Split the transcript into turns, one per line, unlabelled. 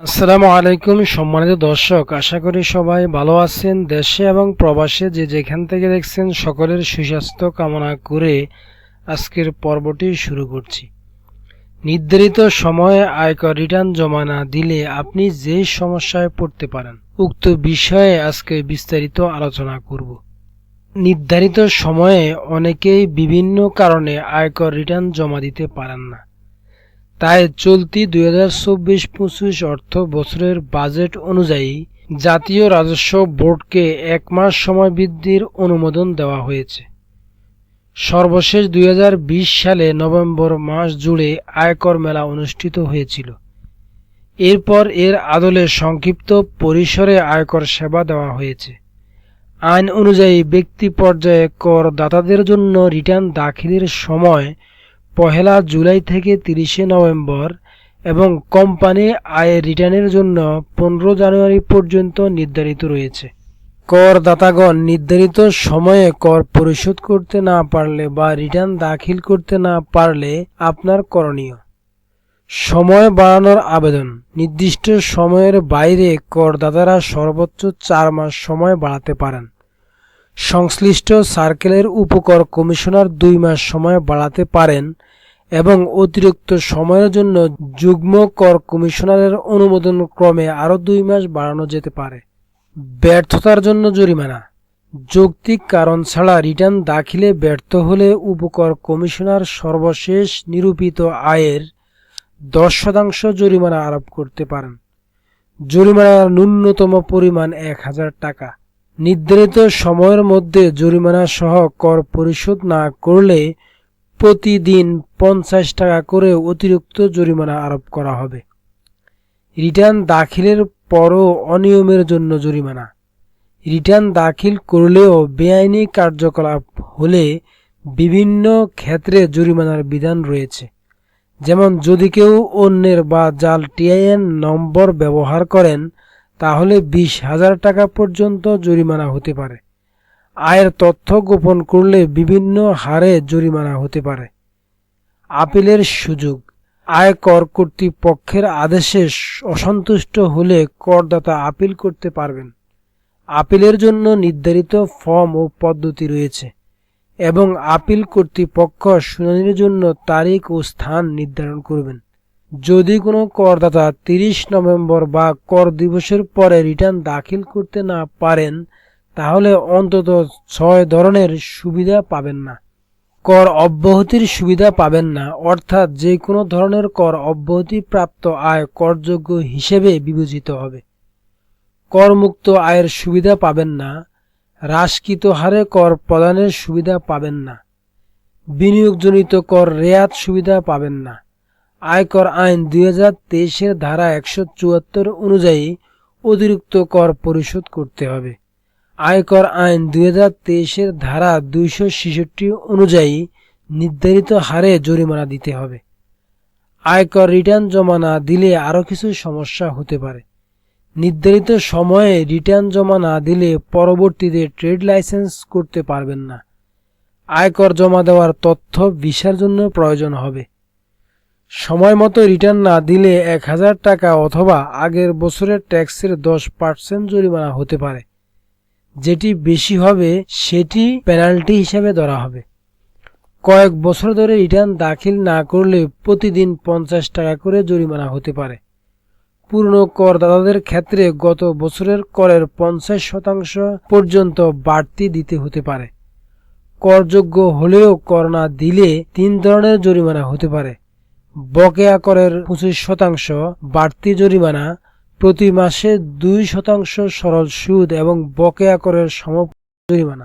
আসসালামু আলাইকুম সম্মানিত দর্শক, আশা করি সবাই ভালো আছেন দেশে এবং প্রবাসে যে যেখান থেকে দেখছেন সকলের সুস্বাস্থ্য কামনা করে আজকের পর্বটি শুরু করছি। নির্ধারিত সময়ে আয়কর রিটার্ন জমা না দিলে আপনি যে সমস্যায় পড়তে পারেন, উক্ত বিষয়ে আজকে বিস্তারিত আলোচনা করব। নির্ধারিত সময়ে অনেকেই বিভিন্ন কারণে আয়কর রিটার্ন জমা দিতে পারেন না। তাই চলতি দুই হাজার চব্বিশ পঁচিশ অর্থ বছরের বাজেট অনুযায়ী জাতীয় রাজস্ব বোর্ডকে এক মাস সময় বৃদ্ধির অনুমোদন দেওয়া হয়েছে। সর্বশেষ দুই হাজার বিশ সালে নভেম্বর মাস জুড়ে আয়কর মেলা অনুষ্ঠিত হয়েছিল। এরপর এর আদলে সংক্ষিপ্ত পরিসরে আয়কর সেবা দেওয়া হয়েছে। আইন অনুযায়ী ব্যক্তি পর্যায়ে করদাতাদের জন্য রিটার্ন দাখিলের সময় পহেলা জুলাই থেকে তিরিশে নভেম্বর এবং কোম্পানি আয়ের রিটার্নের জন্য পনেরো জানুয়ারি পর্যন্ত নির্ধারিত রয়েছে। করদাতাগণ নির্ধারিত সময়ে কর পরিশোধ করতে না পারলে বা রিটার্ন দাখিল করতে না পারলে আপনার করণীয়। সময় বাড়ানোর আবেদন। নির্দিষ্ট সময়ের বাইরে করদাতারা সর্বোচ্চ চার মাস সময় বাড়াতে পারেন। সংশ্লিষ্ট সার্কেলের উপকর কমিশনার দুই মাস সময় বাড়াতে পারেন এবং অতিরিক্ত সময়ের জন্য যুগ্ম কর কমিশনারের অনুমোদন ক্রমে আরও দুই মাস বাড়ানো যেতে পারে। ব্যর্থতার জন্য জরিমানা। যৌক্তিক কারণ ছাড়া রিটার্ন দাখিলে ব্যর্থ হলে উপকর কমিশনার সর্বশেষ নিরূপিত আয়ের দশ শতাংশ জরিমানা আরোপ করতে পারেন। জরিমানার ন্যূনতম পরিমাণ এক হাজার টাকা। নির্ধারিত সময়ের মধ্যে জরিমানা সহ কর পরিশোধ না করলে প্রতিদিন পঞ্চাশ টাকা করে অতিরিক্ত জরিমানা আরোপ করা হবে। রিটার্ন দাখিলের পরও অনিয়মের জন্য জরিমানা। রিটার্ন দাখিল করলেও বেআইনি কার্যকলাপ হলে বিভিন্ন ক্ষেত্রে জরিমানার বিধান রয়েছে। যেমন যদি কেউ অন্যের বা জাল টিআইএন নম্বর ব্যবহার করেন তাহলে বিশ হাজার টাকা পর্যন্ত জরিমানা হতে পারে। আয়ের তথ্য গোপন করলে বিভিন্ন হারে জরিমানা হতে পারে। আপিলের সুযোগ। আয়কর কর্তৃপক্ষের আদেশে অসন্তুষ্ট হলে করদাতা আপিল করতে পারবেন। আপিলের জন্য নির্ধারিত ফর্ম ও পদ্ধতি রয়েছে এবং আপিল কর্তৃপক্ষ শুনানির জন্য তারিখ ও স্থান নির্ধারণ করবেন। যদি কোনো করদাতা তিরিশ নভেম্বর বা কর দিবসের পরে রিটার্ন দাখিল করতে না পারেন, তাহলে অন্তত ছয় ধরনের সুবিধা পাবেন না। কর অব্যাহতির সুবিধা পাবেন না, অর্থাৎ যে কোনো ধরনের কর অব্যাহতি প্রাপ্ত আয় করযোগ্য হিসেবে বিবেচিত হবে। করমুক্ত আয়ের সুবিধা পাবেন না, হ্রাসকৃত হারে কর প্রদানের সুবিধা পাবেন না, বিনিয়োগজনিত কর রেয়াত সুবিধা পাবেন না। আয়কর আইন দুই হাজার তেইশের ধারা একশো চুয়াত্তর অনুযায়ী অতিরিক্ত কর পরিশোধ করতে হবে। আয়কর আইন দুই হাজার তেইশের ধারা দুইশো ছেষট্টি অনুযায়ী নির্ধারিত হারে জরিমানা দিতে হবে। আয়কর রিটার্ন জমা না দিলে আরও কিছু সমস্যা হতে পারে। নির্ধারিত সময়ে রিটার্ন জমা না দিলে পরবর্তীতে ট্রেড লাইসেন্স করতে পারবেন না। আয়কর জমা দেওয়ার তথ্য ভিসার জন্য প্রয়োজন হবে। সময় মতো রিটার্ন না দিলে এক হাজার টাকা অথবা আগের বছরের ট্যাক্সের দশ পার্সেন্ট জরিমানা হতে পারে। যেটি বেশি হবে, সেটি পেনাল্টি হিসাবে ধরা হবে। কয়েক বছর ধরে রিটার্ন দাখিল না করলে প্রতিদিন পঞ্চাশ টাকা করে জরিমানা হতে পারে। পূর্ণ করদাতাদের ক্ষেত্রে গত বছরের করের পঞ্চাশ শতাংশ পর্যন্ত বাড়তি দিতে হতে পারে। করযোগ্য হলেও কর না দিলে তিন ধরনের জরিমানা হতে পারে। বকেয়া করের পঁচিশ শতাংশ, বাড়তি জরিমানা, প্রতি মাসে দুই শতাংশ সরল সুদ এবং বকেয়া করের সম জরিমানা।